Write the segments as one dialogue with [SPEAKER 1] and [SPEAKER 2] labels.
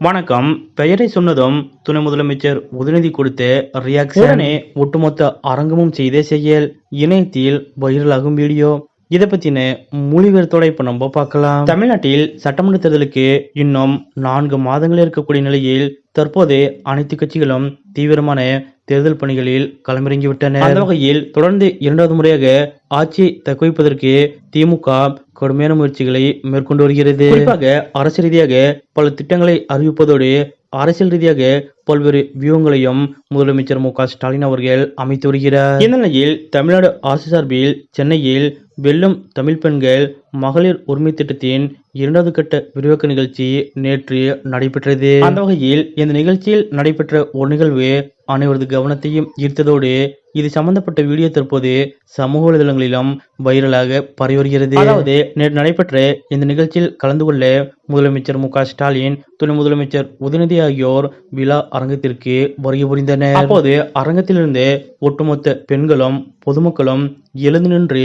[SPEAKER 1] வணக்கம். பெயரை சொன்னதும் துணை முதலமைச்சர் உதயநிதி கொடுத்து ரியாக்ஷனே ஒட்டுமொத்த அரங்கமும் செய்த செயல் இணையத்தில் வைரலாகும் வீடியோ. இதை பத்தின மொழிபெயர்த்தோட இப்ப நம்ம பார்க்கலாம். தமிழ்நாட்டில் சட்டமன்ற தேர்தலுக்கு இன்னும் நான்கு மாதங்கள் இருக்கக்கூடிய நிலையில் தற்போது அனைத்து கட்சிகளும் தீவிரமான தேர்தல் பணிகளில் களமிறங்கிவிட்டன அந்த வகையில் தொடர்ந்து இரண்டாவது முறையாக ஆட்சியை தக்கவைப்பதற்கு திமுக கடுமையான முயற்சிகளை மேற்கொண்டு வருகிறது. குறிப்பாக அரசு ரீதியாக பல திட்டங்களை அறிவிப்பதோடு அரசியல் ரீதியாக பல்வேறு வியூகங்களையும் முதலமைச்சர் மு க ஸ்டாலின் அவர்கள் அமைத்து வருகிறார். இந்த நிலையில் தமிழ்நாடு அரசு சார்பில் சென்னையில் வெல்லும் தமிழ் பெண்கள் மகளிர் உரிமை திட்டத்தின் இரண்டாவது கட்ட விரிவாக்க நிகழ்ச்சி நேற்று நடைபெற்றது. அந்த வகையில் இந்த நிகழ்ச்சியில் நடைபெற்ற ஒரு நிகழ்வு அனைவரது கவனத்தையும் ஈர்த்ததோடு இது சம்பந்தப்பட்ட வீடியோ தற்போது சமூக வலைதளங்களிலும் வைரலாக பரவி வருகிறது அதாவது நேற்று நடைபெற்ற இந்த நிகழ்ச்சியில் கலந்து கொள்ள முதலமைச்சர் மு ஸ்டாலின் துணை முதலமைச்சர் உதயநிதி ஆகியோர் விழா அரங்கத்திற்கு வருகை புரிந்தனர். அப்போது அரங்கத்திலிருந்து ஒட்டுமொத்த பெண்களும் பொதுமக்களும் எழுந்து நின்று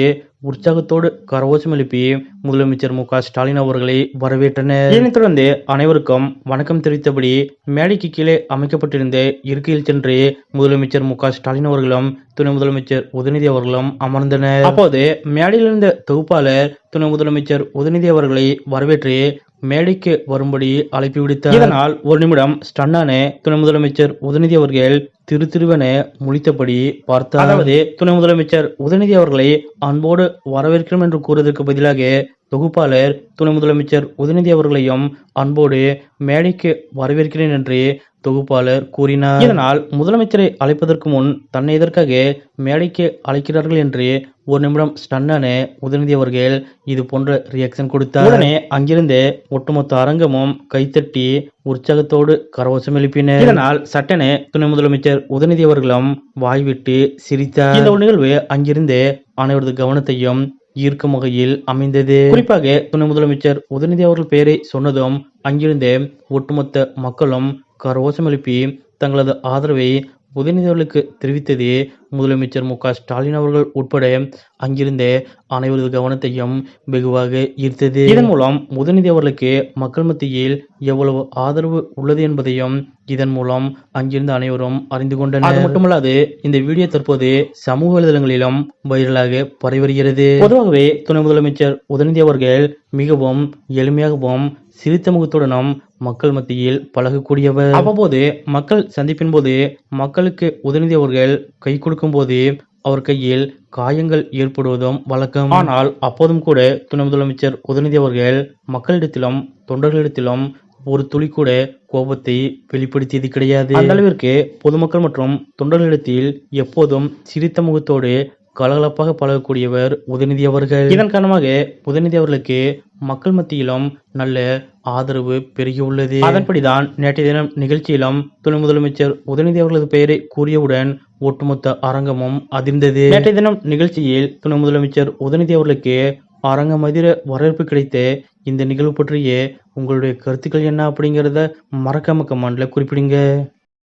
[SPEAKER 1] உற்சாகத்தோடு கரகோஷம் எழுப்பி முதலமைச்சர் மு ஸ்டாலின் அவர்களை வரவேற்றனர். இதனைத் தொடர்ந்து அனைவருக்கும் வணக்கம் தெரிவித்தபடி மேடைக்கு கீழே அமைக்கப்பட்டிருந்த இருக்கையில் சென்று முதலமைச்சர் மு ஸ்டாலின் அவர்களும் துணை முதலமைச்சர் உதயநிதி அவர்களும் அமர்ந்தனர். அப்போது மேடையில் இருந்த தொகுப்பாளர் துணை முதலமைச்சர் உதயநிதி அவர்களை வரவேற்று மேடைக்கு வரும்படி அழைப்பு விடுத்தார் இதனால் ஒரு நிமிடம் ஸ்டன்னான துணை முதலமைச்சர் உதயநிதி அவர்கள் திரு திருவென முழித்தபடி பார்த்தார் அதாவது துணை முதலமைச்சர் உதயநிதி அவர்களை அன்போடு வரவேற்கிறோம் என்று கூறுவதற்கு பதிலாக தொகுப்பாளர் துணை முதலமைச்சர் உதயநிதி அவர்களையும் அன்போடு மேடைக்கு வரவேற்கிறேன் என்று தொகுப்பாளர் கூறினார். இதனால் முதலமைச்சரை அழைப்பதற்கு முன் தன்னை எதற்காக மேடைக்கு அழைக்கிறார்கள் என்று ஒரு நிமிடம் ஸ்டன்னான உதயநிதி அவர்கள் இது போன்ற ரியாக்ஷன் கொடுத்தார். உடனே அங்கிருந்து ஒட்டுமொத்த அரங்கமும் கைத்தட்டி உற்சாகத்தோடு கரவசம் எழுப்பினர். இதனால் சட்டனே துணை முதலமைச்சர் உதயநிதி அவர்களும் வாய்விட்டு சிரித்தார். இந்த நிகழ்வு அங்கிருந்து அனைவரது கவனத்தையும் ஈர்க்கும் வகையில் அமைந்தது. குறிப்பாக துணை முதலமைச்சர் உதயநிதி அவர்கள் பெயரை சொன்னதும் அங்கிருந்து ஒட்டுமொத்த மக்களும் கரவோசம் எழுப்பி தங்களது ஆதரவை உதயநிதி தெரிவித்தது முதலமைச்சர் மு ஸ்டாலின் அவர்கள் உட்பட அங்கிருந்த அனைவரது கவனத்தையும் வெகுவாக ஈர்த்தது. இதன் மூலம் உதயநிதி அவர்களுக்கு மக்கள் மத்தியில் எவ்வளவு ஆதரவு உள்ளது என்பதையும் இதன் மூலம் அங்கிருந்த அனைவரும் அறிந்து கொண்டனர். அது மட்டுமல்லாது இந்த வீடியோ தற்போது சமூக வலைதளங்களிலும் வைரலாக பரவி வருகிறது. பொதுவாகவே துணை முதலமைச்சர் உதயநிதி அவர்கள் மிகவும் எளிமையாகவும் சிரித்த முகத்துடனும் மக்கள் மத்தியில் பழகக்கூடியவர். அவ்வப்போது மக்கள் சந்திப்பின் போது மக்களுக்கு உதயநிதி அவர்கள் கை கொடுக்கும் போது அவர் கையில் காயங்கள் ஏற்படுவதும் வழக்கம். ஆனால் அப்போதும் கூட துணை முதலமைச்சர் உதயநிதி அவர்கள் மக்களிடத்திலும் தொண்டர்களிடத்திலும் ஒரு துளி கூட கோபத்தை வெளிப்படுத்தியது கிடையாது. அந்த அளவிற்கு பொதுமக்கள் மற்றும் தொண்டர்களிடத்தில் எப்போதும் சிரித்த முகத்தோடு கலகலப்பாக பழகக்கூடியவர் உதயநிதி அவர்கள். இதன் காரணமாக உதயநிதி அவர்களுக்கு மக்கள் மத்தியிலும் நல்ல ஆதரவு பெருகியுள்ளது. அதன்படிதான் நேற்றைய தினம் நிகழ்ச்சியிலும் துணை முதலமைச்சர் உதயநிதி அவர்களது பெயரை கூறியவுடன் ஒட்டுமொத்த அரங்கமும் அதிர்ந்தது. நேற்றைய தினம் நிகழ்ச்சியில் துணை முதலமைச்சர் உதயநிதி அவர்களுக்கு அரங்கம் அதிர வரவேற்பு கிடைத்த இந்த நிகழ்வு பற்றிய உங்களுடைய கருத்துக்கள் என்ன அப்படிங்கிறத மறக்காம கமெண்ட்ல குறிப்பிடுங்க.